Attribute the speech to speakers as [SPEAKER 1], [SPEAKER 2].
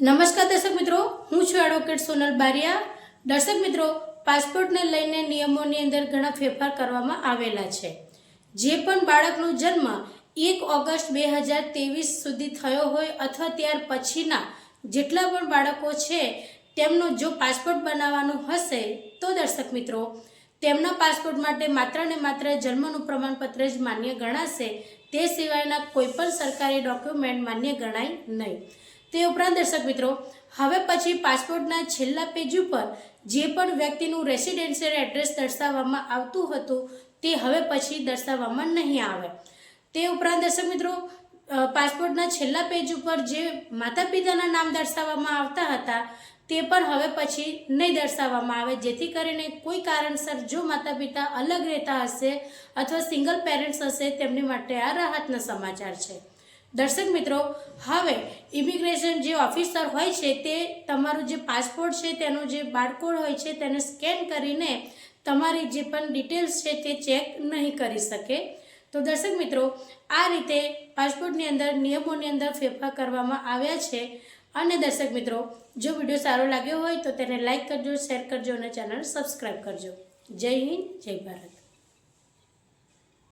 [SPEAKER 1] નમસ્કાર દર્શક મિત્રો, હું છું એડવોકેટ સોનલ બારિયા. દર્શક મિત્રો, પાસપોર્ટને લઈને નિયમોની અંદર ઘણા ફેરફાર કરવામાં આવેલા છે. જે પણ બાળકનો જન્મ એક ઓગસ્ટ બે હજાર ત્રેવીસ સુધી થયો હોય અથવા ત્યાર પછીના જેટલા પણ બાળકો છે, તેમનો જો પાસપોર્ટ બનાવવાનો હશે, તો દર્શક મિત્રો, તેમના પાસપોર્ટ માટે માત્ર ને માત્ર જન્મનું પ્રમાણપત્ર જ માન્ય ગણાશે. તે સિવાયના કોઈપણ સરકારી ડોક્યુમેન્ટ માન્ય ગણાય નહીં. તે ઉપરાંત દર્શક મિત્રો, હવે પછી પાસપોર્ટના છેલ્લા પેજ ઉપર જે પણ વ્યક્તિનું રેસિડેન્શિયલ એડ્રેસ દર્શાવવામાં આવતું હતું, તે હવે પછી દર્શાવવામાં નહીં આવે. તે ઉપરાંત દર્શક મિત્રો પાસપોર્ટના છેલ્લા પેજ ઉપર જે માતા પિતાના નામ દર્શાવવામાં આવતા હતા, તે પણ હવે પછી નહીં દર્શાવવામાં આવે. જેથી કરીને કોઈ કારણસર જો માતા પિતા અલગ રહેતા હશે અથવા સિંગલ પેરેન્ટ્સ હશે, તેમની માટે આ રાહતના સમાચાર છે. દર્શક મિત્રો, હવે ઇમિગ્રેશન જે ઓફિસર હોય છે તે તમારું જે પાસપોર્ટ છે, તેનો જે બારકોડ હોય છે, તેને સ્કેન કરીને તમારી જે પણ ડિટેલ્સ છે તે ચેક નહીં કરી શકે. તો દર્શક મિત્રો, આ રીતે પાસપોર્ટની અંદર, નિયમોની અંદર ફેરફાર કરવામાં આવ્યા છે. અને દર્શક મિત્રો, જો વીડિયો સારો લાગ્યો હોય તો તેને લાઇક કરજો શેર કરજો અને ચેનલ સબસ્ક્રાઈબ કરજો. જય હિન્દ, જય ભારત.